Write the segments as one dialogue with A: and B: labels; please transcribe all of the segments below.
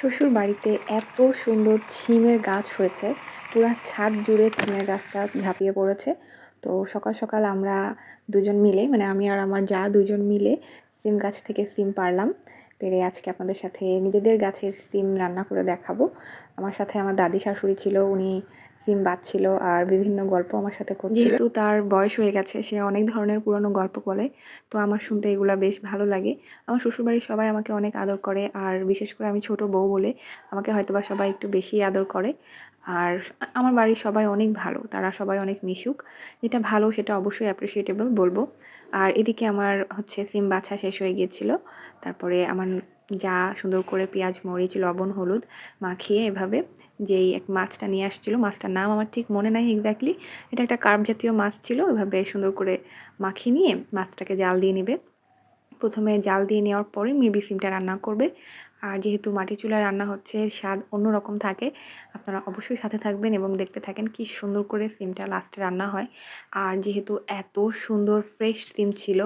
A: শ্বশুর বাড়িতে এত সুন্দর ছিমের গাছ হয়েছে, পুরা ছাদ জুড়ে ছিমের গাছটা ঝাঁপিয়ে পড়েছে। তো সকাল সকাল আমরা দুজন মিলে মানে আমি আর আমার যা দুজন মিলে সিম গাছ থেকে সিম পারলাম। পেরে আজকে আপনাদের সাথে নিজেদের গাছের সিম রান্না করে দেখাবো। আমার সাথে আমার দাদি শাশুড়ি ছিল, উনি সিম বাঁচছিল আর বিভিন্ন গল্প আমার সাথে করছিল। যেহেতু তার বয়স হয়ে গেছে, সে অনেক ধরনের পুরনো গল্প বলে, তো আমার শুনতে এগুলা বেশ ভালো লাগে। আমার শ্বশুরবাড়ির সবাই আমাকে অনেক আদর করে, আর বিশেষ করে আমি ছোট বউ বলে আমাকে হয়তোবা সবাই একটু বেশি আদর করে। আর আমার বাড়ির সবাই অনেক ভালো, তারা সবাই অনেক মিশুক। যেটা ভালো, সেটা অবশ্যই অ্যাপ্রিসিয়েটেবল বলব। আর এদিকে আমার হচ্ছে সিম বাছা শেষ হয়ে গিয়েছিল, তারপরে আমার যা সুন্দর করে পেঁয়াজ, মরিচ, লবণ, হলুদ মাখিয়ে এভাবে যেই এক মাছটা নিয়ে আসছিল, মাছটার নাম আমার ঠিক মনে নাই এক্স্যাক্টলি এটা একটা কার্প জাতীয় মাছ ছিল, এভাবে সুন্দর করে মাখিয়ে নিয়ে মাছটাকে জাল দিয়ে নেবে। প্রথমে জাল দিয়ে নেওয়ার পরে মেবি সিমটা রান্না করবে। আর যেহেতু মাটি চুলায় রান্না হচ্ছে, স্বাদ অন্যরকম থাকে। আপনারা অবশ্যই সাথে থাকবেন এবং দেখতে থাকেন কি সুন্দর করে সিমটা লাস্টে রান্না হয়। আর যেহেতু এত সুন্দর ফ্রেশ সিম ছিল,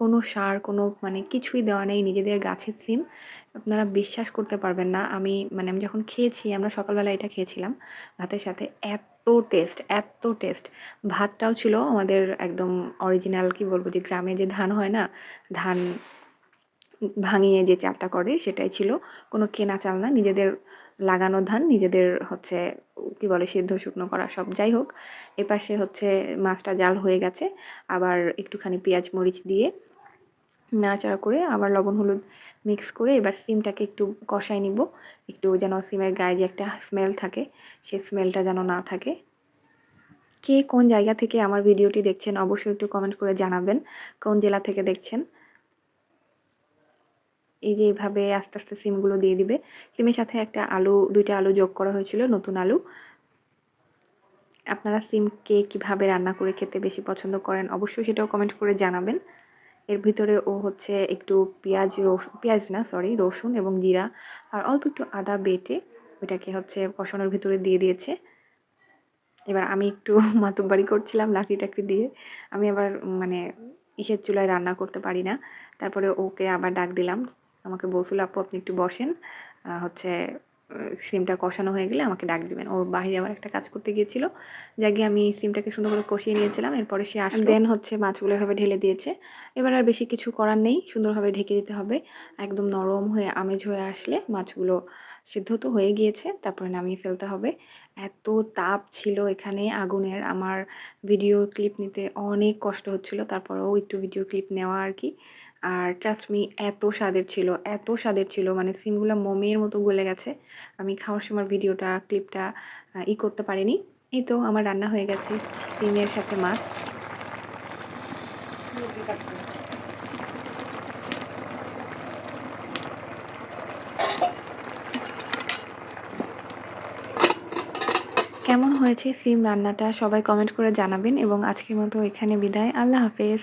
A: কোনো সার, কোনো মানে কিছুই দেওয়া নেই, নিজেদের গাছের সিম, আপনারা বিশ্বাস করতে পারবেন না। আমি মানে আমি যখন খেয়েছি, আমরা সকালবেলা এটা খেয়েছিলাম, ভাতের সাথে এত টেস্ট এত টেস্ট ভাতটাও ছিল আমাদের একদম অরিজিনাল কি বলব, যে গ্রামে যে ধান হয় না, ধান ভাঙিয়ে যে চালটা করে সেটাই ছিল। কোনো কেনা চাল না, নিজেদের লাগানো ধান, নিজেদের হচ্ছে, কি বলে, সিদ্ধ শুকনো করা সব। যাই হোক, এপাশে হচ্ছে মাছটা জাল হয়ে গেছে। আবার একটুখানি পেঁয়াজ, মরিচ দিয়ে নাড়াচাড়া করে আবার লবণ, হলুদ মিক্স করে এবার সিমটাকে একটু কষাই নিব। একটু যেন সিমের গায়ে যে একটা স্মেল থাকে সেই স্মেলটা যেন না থাকে। কে কোন জায়গা থেকে আমার ভিডিওটি দেখছেন, অবশ্যই একটু কমেন্ট করে জানাবেন। কোন জেলা থেকে দেখছেন? এই যে এভাবে আস্তে আস্তে সিমগুলো দিয়ে দিবে। সিমের সাথে একটা আলু, দুইটা আলু যোগ করা হয়েছিল, নতুন আলু। আপনারা সিমকে কীভাবে রান্না করে খেতে বেশি পছন্দ করেন অবশ্যই সেটাও কমেন্ট করে জানাবেন। এর ভিতরে ও হচ্ছে একটু পেঁয়াজ রসুন পেঁয়াজ না সরি রসুন এবং জিরা। আর অল্প একটু আদা বেটে ওইটাকে হচ্ছে কষানোর ভিতরে দিয়ে দিয়েছে। এবার আমি একটু মাতুব্বাড়ি করছিলাম লাকড়ি টাকড়ি দিয়ে। আমি আবার মানে ইসের চুলায় রান্না করতে পারি না। তারপরে ওকে আবার ডাক দিলাম। আমাকে বলছিল, আপু, আপনি একটু বসেন। হচ্ছে সিমটা কষানো হয়ে গেলে আমাকে ডাক দিবেন। ও বাহিরে আবার একটা কাজ করতে গিয়েছিল, যা গিয়ে আমি সিমটাকে সুন্দর করে কষিয়ে নিয়েছিলাম। এরপরে সে আস দেন হচ্ছে মাছগুলো এভাবে ঢেলে দিয়েছে। এবার আর বেশি কিছু করার নেই, সুন্দরভাবে ঢেকে দিতে হবে। একদম নরম হয়ে, আমেজ হয়ে আসলে মাছগুলো সিদ্ধ তো হয়ে গিয়েছে, তারপরে নামিয়ে ফেলতে হবে। এত তাপ ছিল এখানে আগুনের। আমার ভিডিও ক্লিপ নিতে অনেক কষ্ট হচ্ছিল, তারপরেও একটু ভিডিও ক্লিপ নেওয়া আর কি। আর ট্রাস্ট মি এত স্বাদের ছিল, এত স্বাদের ছিল মানে সিমগুলো মোমের মতো গলে গেছে। আমি খাওয়ার সময় ভিডিওটা ক্লিপটা ই করতে পারিনি। এই তো আমার রান্না হয়ে গেছে সিমের সাথে মাছ। কেমন হয়েছে সিম রান্নাটা সবাই কমেন্ট করে জানাবেন এবং আজকের মতো এখানে বিদায়। আল্লাহ হাফেজ।